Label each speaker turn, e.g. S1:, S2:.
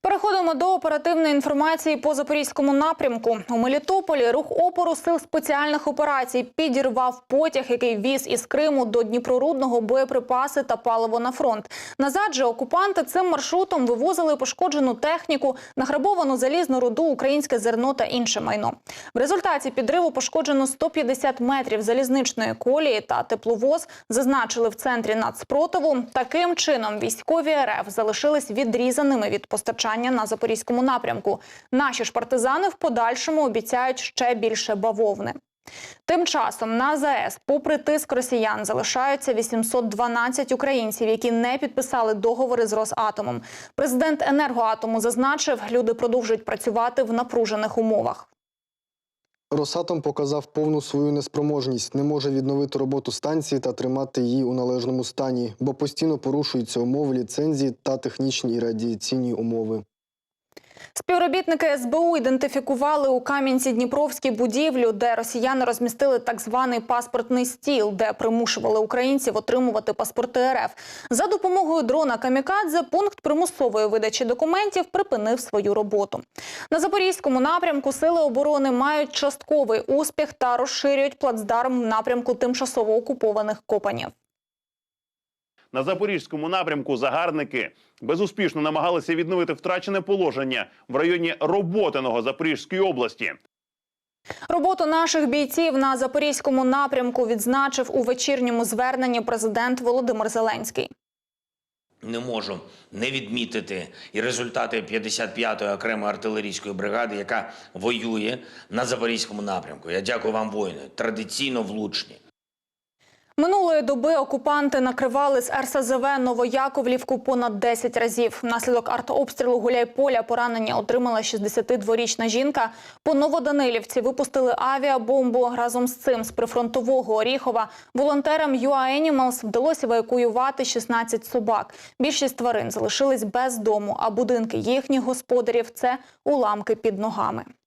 S1: Переходимо до оперативної інформації по запорізькому напрямку. У Мелітополі рух опору сил спеціальних операцій підірвав потяг, який віз із Криму до Дніпрорудного боєприпаси та паливо на фронт. Назад же окупанти цим маршрутом вивозили пошкоджену техніку, награбовану залізну руду, українське зерно та інше майно. В результаті підриву пошкоджено 150 метрів залізничної колії та тепловоз. Зазначили в центрі нацспротиву. Таким чином військові РФ залишились відрізаними від постачання на запорізькому напрямку. Наші ж партизани в подальшому обіцяють ще більше бавовни. Тим часом на ЗАЕС, попри тиск росіян, залишаються 812 українців, які не підписали договори з Росатомом. Президент енергоатому зазначив, люди продовжують працювати в напружених умовах.
S2: Росатом показав повну свою неспроможність, не може відновити роботу станції та тримати її у належному стані, бо постійно порушуються умови ліцензії та технічні і радіаційні умови.
S1: Співробітники СБУ ідентифікували у Кам'янці-Дніпровській будівлю, де росіяни розмістили так званий паспортний стіл, де примушували українців отримувати паспорти РФ. За допомогою дрона Камікадзе пункт примусової видачі документів припинив свою роботу. На запорізькому напрямку сили оборони мають частковий успіх та розширюють плацдарм в напрямку тимчасово окупованих Копанів.
S3: На запорізькому напрямку загарбники безуспішно намагалися відновити втрачене положення в районі Роботиного Запорізької області.
S1: Роботу наших бійців на запорізькому напрямку відзначив у вечірньому зверненні президент Володимир Зеленський.
S4: Не можу не відмітити і результати 55-ї окремої артилерійської бригади, яка воює на запорізькому напрямку. Я дякую вам, воїни, традиційно влучні.
S1: Минулої доби окупанти накривали з РСЗВ Новояковлівку понад 10 разів. Внаслідок артобстрілу Гуляйполя поранення отримала 62-річна жінка. По Новоданилівці випустили авіабомбу. Разом з цим з прифронтового Оріхова волонтерам UA Animals вдалося евакуювати 16 собак. Більшість тварин залишились без дому, а будинки їхніх господарів – це уламки під ногами.